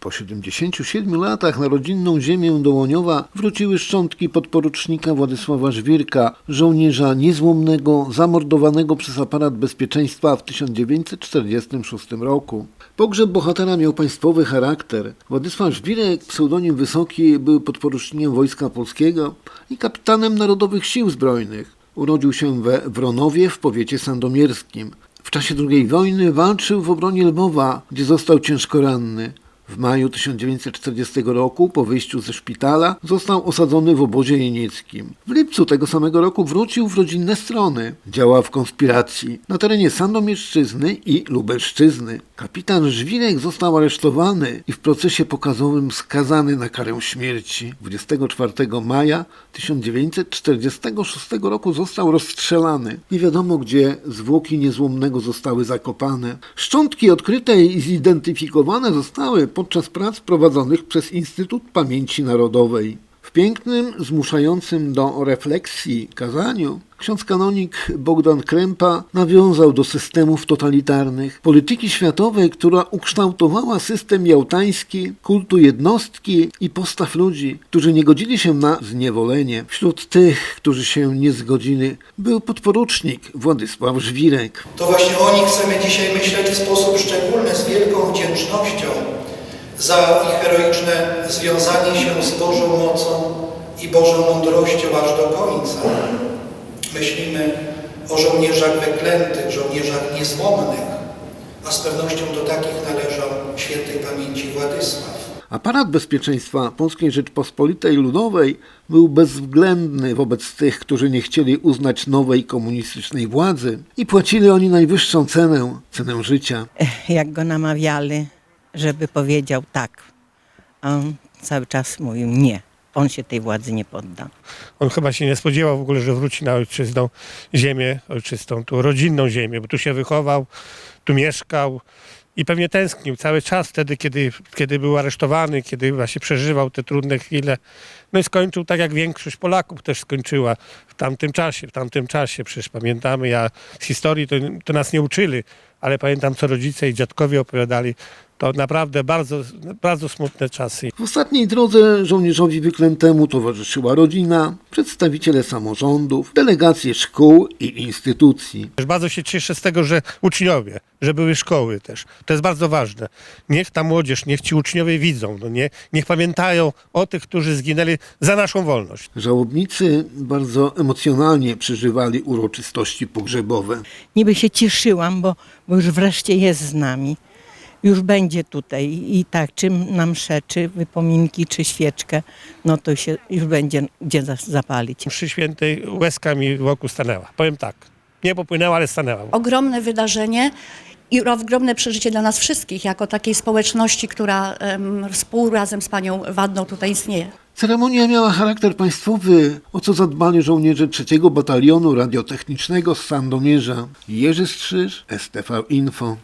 Po 77 latach na rodzinną ziemię Dołoniowa wróciły szczątki podporucznika Władysława Żwirka, żołnierza niezłomnego, zamordowanego przez aparat bezpieczeństwa w 1946 roku. Pogrzeb bohatera miał państwowy charakter. Władysław Żwirek, pseudonim Wysoki, był podporucznikiem Wojska Polskiego i kapitanem Narodowych Sił Zbrojnych. Urodził się we Wronowie w powiecie sandomierskim. W czasie II wojny walczył w obronie Lwowa, gdzie został ciężko ranny. W maju 1940 roku, po wyjściu ze szpitala, został osadzony w obozie jenieckim. W lipcu tego samego roku wrócił w rodzinne strony. Działał w konspiracji na terenie Sandomierszczyzny i Lubelszczyzny. Kapitan Żwirek został aresztowany i w procesie pokazowym skazany na karę śmierci. 24 maja 1946 roku został rozstrzelany. Nie wiadomo, gdzie zwłoki niezłomnego zostały zakopane. Szczątki odkryte i zidentyfikowane zostały podczas prac prowadzonych przez Instytut Pamięci Narodowej. W pięknym, zmuszającym do refleksji kazaniu ksiądz kanonik Bogdan Krępa nawiązał do systemów totalitarnych, polityki światowej, która ukształtowała system jałtański, kultu jednostki i postaw ludzi, którzy nie godzili się na zniewolenie. Wśród tych, którzy się nie zgodzili, był podporucznik Władysław Żwirek. To właśnie o nich chcemy dzisiaj myśleć w sposób szczególny, z wielką wdzięcznością za ich heroiczne związanie się z Bożą mocą i Bożą mądrością aż do końca. Myślimy o żołnierzach wyklętych, żołnierzach niezłomnych, a z pewnością do takich należał świętej pamięci Władysław. Aparat bezpieczeństwa Polskiej Rzeczpospolitej Ludowej był bezwzględny wobec tych, którzy nie chcieli uznać nowej komunistycznej władzy i płacili oni najwyższą cenę, cenę życia. jak go namawiali, żeby powiedział tak. A on cały czas mówił nie. On się tej władzy nie podda. On chyba się nie spodziewał w ogóle, że wróci na ojczyzną ziemię, ojczystą, tu rodzinną ziemię, bo tu się wychował, tu mieszkał i pewnie tęsknił cały czas wtedy, kiedy, kiedy był aresztowany, kiedy właśnie przeżywał te trudne chwile. No i skończył tak jak większość Polaków też skończyła w tamtym czasie, w tamtym czasie. Przecież pamiętamy, ja z historii to, to nas nie uczyli, ale pamiętam co rodzice i dziadkowie opowiadali. To naprawdę bardzo, bardzo smutne czasy. W ostatniej drodze żołnierzowi wyklętemu towarzyszyła rodzina, przedstawiciele samorządów, delegacje szkół i instytucji. Też Bardzo się cieszę z tego, że uczniowie, że były szkoły też. To jest bardzo ważne. Niech ta młodzież, niech ci uczniowie widzą, no nie, niech pamiętają o tych, którzy zginęli za naszą wolność. Żałobnicy bardzo emocjonalnie przeżywali uroczystości pogrzebowe. Niby się cieszyłam, bo, bo już wreszcie jest z nami. Już będzie tutaj i tak, czym nam czy wypominki, czy świeczkę, no to się już będzie gdzie za- zapalić. Przy świętej łezka mi wokół stanęła. Powiem tak, nie popłynęła, ale stanęła. ogromne wydarzenie i ogromne przeżycie dla nas wszystkich, jako takiej społeczności, która em, współ razem z panią Wadną tutaj istnieje. Ceremonia miała charakter państwowy, o co zadbali żołnierze 3 Batalionu Radiotechnicznego z Sandomierza. Jerzy Strzyż, STV Info.